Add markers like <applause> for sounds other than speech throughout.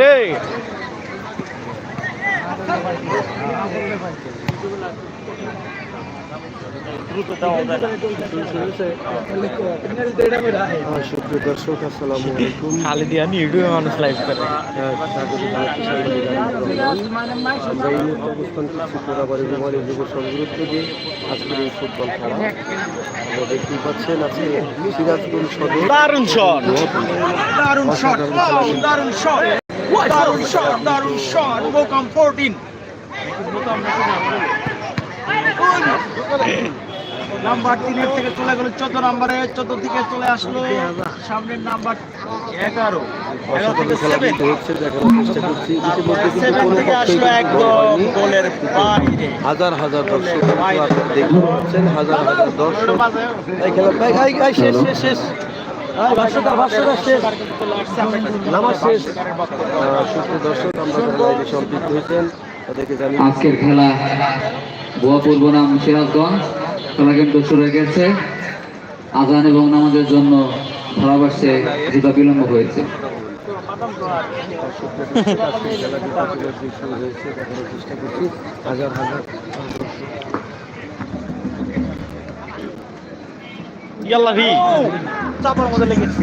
রে সুপ্রিয় দর্শক আসসালামু আলাইকুম খালি দিয়া ভিডিও মানুষ লাইভ করে। আমরা এই মুহূর্তে অবস্থান করছি পোড়াবাড়ি রুমালী যুব সংগ্রহ থেকে আজকের এই ফুটবল দারুণ দারুণ শট দারুণ শট দারুণ শট দারুণ শট মোকাম 14 নাম্বার তিনের থেকে চলে গেল চোদ্দ নাম্বারে চোদ্দ থেকে চলে আসলো সামনের নাম্বার এগারো। এগারো থেকে সেভেন সেভেন আসলো একদম গোলের বাইরে। হাজার হাজার দর্শক কিন্তু আপনারা দেখতে পাচ্ছেন হাজার হাজার দর্শক। এই খেলা শেষ নামাজ দর্শক আমরা সম্পৃক্ত হয়েছেন আজকের খেলা বোয়া পূর্ব নাম সিরাজগঞ্জ। খেলা কিন্তু শুরু হয়ে গেছে। আজান এবং নামাজের জন্য ধারাভাষ্যে কিছুটা বিলম্ব হয়েছে। আজকের খেলা বিপক্ষে শুরু হয়েছে দেখানোর চেষ্টা করছি হাজার হাজার ইয়াল্লা ভি চাপার মধ্যে লেগেছে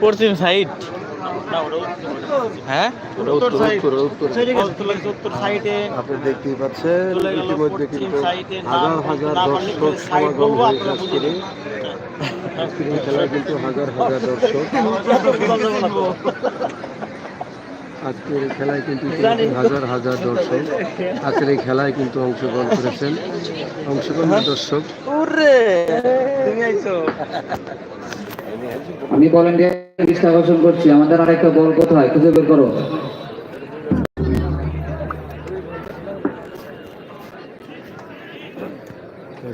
পশ্চিম সাইড। উত্তর হ্যাঁ আপনি দেখতেই পাচ্ছেন ইতিমধ্যে কিন্তু হাজার হাজার দর্শক সমাগম হয়েছে আজকের এই- আজকের এই খেলায় কিন্তু হাজার হাজার দর্শক। আজকের এই খেলায় কিন্তু হাজার হাজার দর্শক। আজকের এই খেলায় কিন্তু অংশগ্রহণ করেছেন। অংশগ্রহণ দর্শক। তুমি আইছো। আমি দৃষ্টি আকর্ষণ করছি। আমাদের আরেকটা বল কোথায়? খুঁজে বের করো।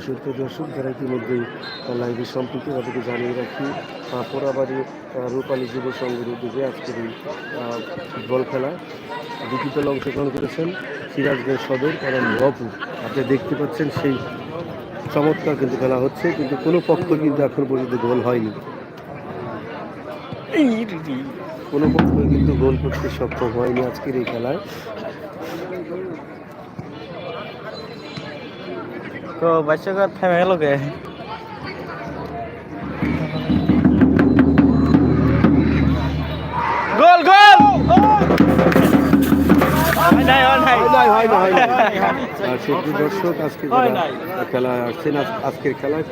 সুপ্র দর্শক, যারা ইতিমধ্যেই লাইভে সম্পৃক্ত তাদেরকে জানিয়ে রাখি পোড়াবাড়ি রূপালী যুব সংঘের উদ্যোগে আজকের এই ফুটবল খেলা। দুটি দল অংশগ্রহণ করেছেন, সিরাজগঞ্জ সদর কারণ ভপুর আপনি দেখতে পাচ্ছেন সেই চমৎকার কিন্তু খেলা হচ্ছে, কিন্তু কোনো পক্ষ কিন্তু এখন পর্যন্ত গোল হয়নি। কোনো পক্ষ কিন্তু গোল করতে সক্ষম হয়নি আজকের এই খেলায়। তো বাচ্চা থেমে গেল কে? গোল গোল! হয় নাই হয় নাই হয় হয় <laughs> আর সুপ্রিয় দর্শক আজকে খেলায় আসছেন আজকের খেলায়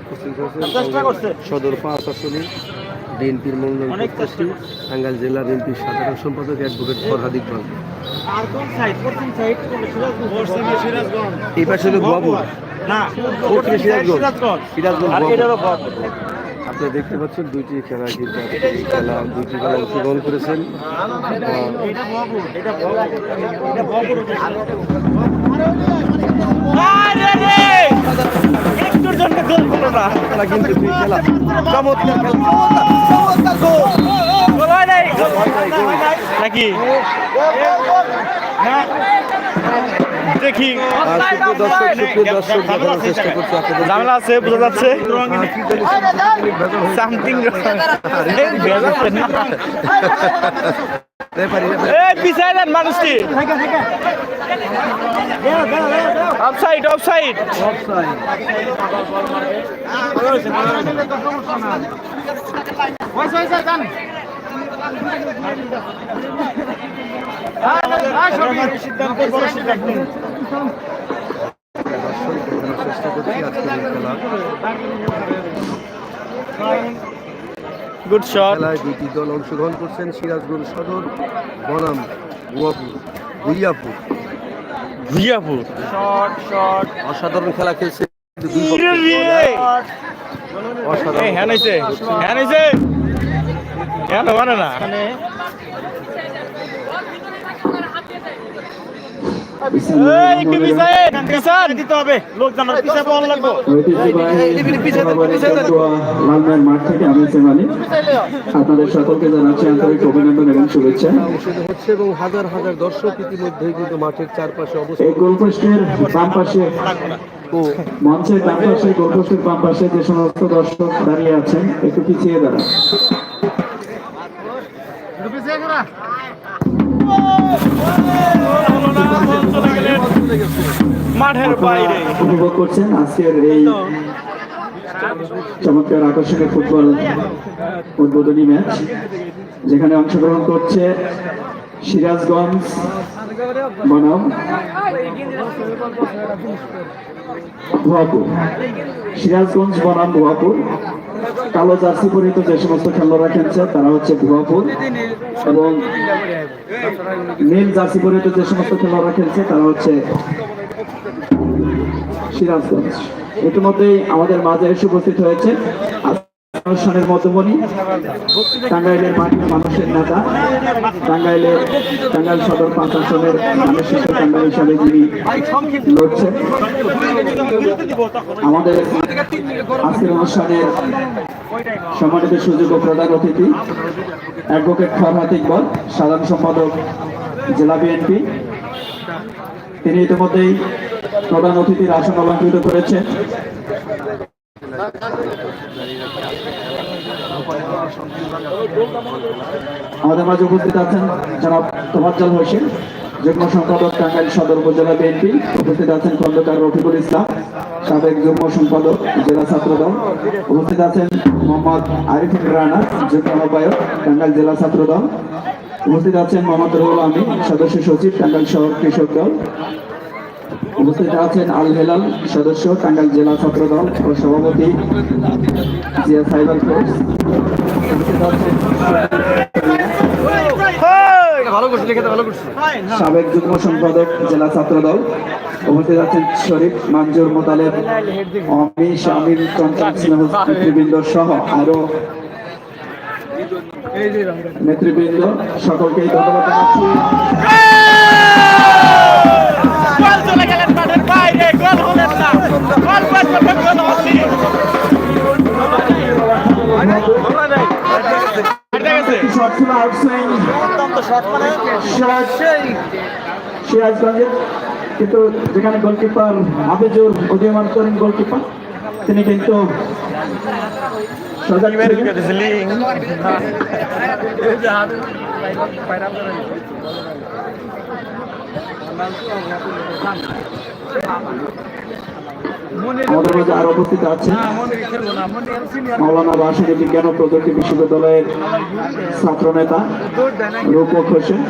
উপস্থিত হয়েছেন সদর পাঁচ আসনে বিএনপির মনোনয়ন প্রত্যাশী টাঙ্গাইল জেলা বিএনপির সাধারণ সম্পাদক অ্যাডভোকেট ফরহাদ ইকবাল আর কোন সাইড পশ্চিম সাইড পশ্চিমে সিরাজগঞ্জ। এই পাশে সিরাজগঞ্জ। সিরাজগঞ্জ। আপনারা দেখতে পাচ্ছেন দুইটি খেলা কিন্তু খেলা দুইটি দল অংশগ্রহণ করেছেন। খেলা। কিন্তু দুই খেলা। চমৎকার খেলা। নাকি দেখি সুপ্রিয় দর্শক সুপ্রিয় দর্শক দেখানোর চেষ্টা করছি আপনাদের ঝামেলা আছে বোঝা যাচ্ছে সামথিং পিছায় দেন মানুষটি অফসাইড অফসাইড সিদ্ধান্ত চেষ্টা করছি আজকের এই খেলা গুড শট খেলায় দুটি দল অংশগ্রহণ করছেন সিরাজগঞ্জ সদর বনাম গুয়াপুর গুইয়াপুর ভুইয়াপুর। শট শট অসাধারণ খেলা খেলছে। অসাধারণ হইছে হ্যান মানে না এই একটু পিছায় পিছান দিতে হবে লোকজন পিছায় বল লাগবে লালমের মাঠ থেকে আমি সেমানি আপনাদের সকলকে জানাচ্ছি আন্তরিক অভিনন্দন এবং শুভেচ্ছা হচ্ছে এবং হাজার হাজার দর্শক ইতিমধ্যেই কিন্তু মাঠের চারপাশে অবস্থান এই গোলপোস্টের বাম পাশে ও মঞ্চের ডান পাশে গোলপোস্টের বাম পাশে যে সমস্ত দর্শক দাঁড়িয়ে আছেন একটু পিছিয়ে দাঁড়ান। মাঠের বাইরে। উপভোগ করছেন আজকের এই চমৎকার আকর্ষণীয় ফুটবল উদ্বোধনী ম্যাচ যেখানে অংশগ্রহণ করছে সিরাজগঞ্জ, বনাম ভুয়াপুর সিরাজগঞ্জ, বনাম ভুয়াপুর কালো জার্সি পরিহিত যে সমস্ত খেলোয়াড়রা খেলছে, তারা হচ্ছে ভুয়াপুর এবং নীল জার্সি পরিহিত যে সমস্ত খেলোয়াড়রা খেলছে, তারা হচ্ছে সিরাজগঞ্জ। ইতিমধ্যেই আমাদের মাঝে এসে উপস্থিত হয়েছে। অনুষ্ঠানের মধ্যমণি, টাঙ্গাইলের মাটির মানুষের নেতা, টাঙ্গাইলের টাঙ্গাইল সদর মানসিক টাঙ্গাইল হিসাবে যিনি লড়ছেন। আমাদের আজকের অনুষ্ঠানের সম্মানিত সুযোগ ও প্রধান অতিথি, অ্যাডভোকেট ফরহাদ ইকবল, সাধারণ সম্পাদক, জেলা বিএনপি। তিনি ইতিমধ্যেই প্রধান অতিথির আসন অলঙ্কৃত করেছেন। আমাদের মাঝে উপস্থিত আছেন জনাব তোফাজ্জল হোসেন, যুগ্ম সম্পাদক টাঙ্গাইল সদর উপজেলা বিএনপি। উপস্থিত আছেন খন্দকার রফিকুল ইসলাম, সাবেক যুগ্ম সম্পাদক, জেলা ছাত্রদল। উপস্থিত আছেন মোহাম্মদ আরিফুল রানা, যুগ্ম আহ্বায়ক, টাঙ্গাইল জেলা ছাত্রদল। উপস্থিত আছেন মোহাম্মদ রুহুল আমিন, সদস্য সচিব, টাঙ্গাইল শহর কৃষক দল। উপস্থিত আছেন আল হেলাল সদস্য টাঙ্গাইল জেলা ছাত্রদল ও সভাপতি জিয়া সাইবার ফোর্স। সাবেক যুগ্ম সম্পাদক জেলা ছাত্রদল উপস্থিত আছেন শরীফ মঞ্জুর মোতালেব অমি শামিল চঞ্চল স্নেহ নেতৃবৃন্দ সহ আরও নেতৃবৃন্দ। সকলকে ধন্যবাদ জানাচ্ছি। কিন্তু যেখানে গোলকিপার হাফিজুর উদীয়মান করেন গোলকিপার তিনি কিন্তু সজাগ। আমাদের মাঝে আরও উপস্থিত আছেন। মাওলানা বাসনী বিজ্ঞান ও প্রযুক্তি বিশ্ববিদ্যালয়ের ছাত্র নেতা রূপক হোসেন।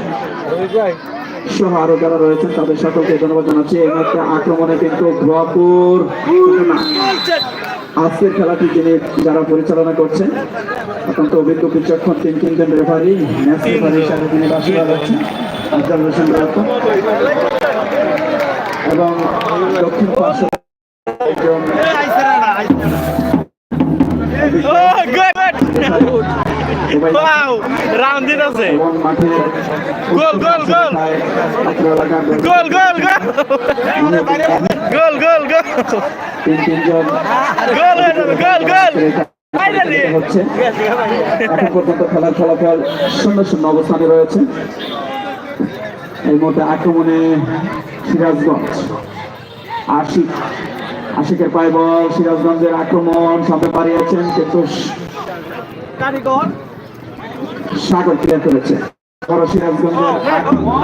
সহ আরও যারা রয়েছেন তাদের সকলকে ধন্যবাদ জানাচ্ছি। এই মুহূর্তে আক্রমণে কিন্তু ভুয়াপুর আজকের খেলাটি যিনি যারা পরিচালনা করছেন অত্যন্ত অভিজ্ঞ বিচক্ষণ তিন তিনজন রেফারি ম্যাচ রেফারি হিসাবে তিনি বাসনা যাচ্ছেন আফজাল হোসেন এবং দক্ষিণ পার্শ্ব Wow, round দিন আছে গোল, গোল, গোল। গোল গোল গোল গোল গোল গোল গোল গোল হচ্ছে এখন পর্যন্ত খেলার ফলাফল শূন্য শূন্য অবস্থানে রয়েছে এই মুহূর্তে আক্রমণে সিরাজগঞ্জ আশিক আশিকের পায়ে বল সিরাজগঞ্জের আক্রমণ সামনে পারিয়েছেন কিন্তু কারিগর সাগর ক্লিয়ার করেছে বড় সিরাজগঞ্জের আক্রমণ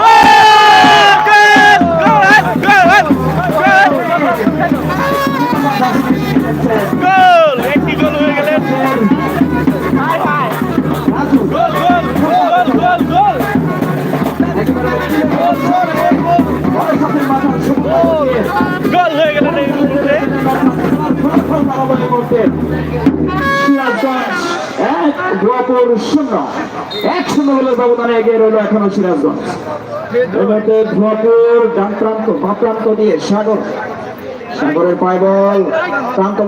এক শূন্য গোলের ব্যবধানে এগিয়ে রইল এখনও সিরাজগঞ্জ। এবারে ভুয়াপুর ডান প্রান্ত বা প্রান্ত দিয়ে সাগর। সাগরের পায় বল, প্রান্ত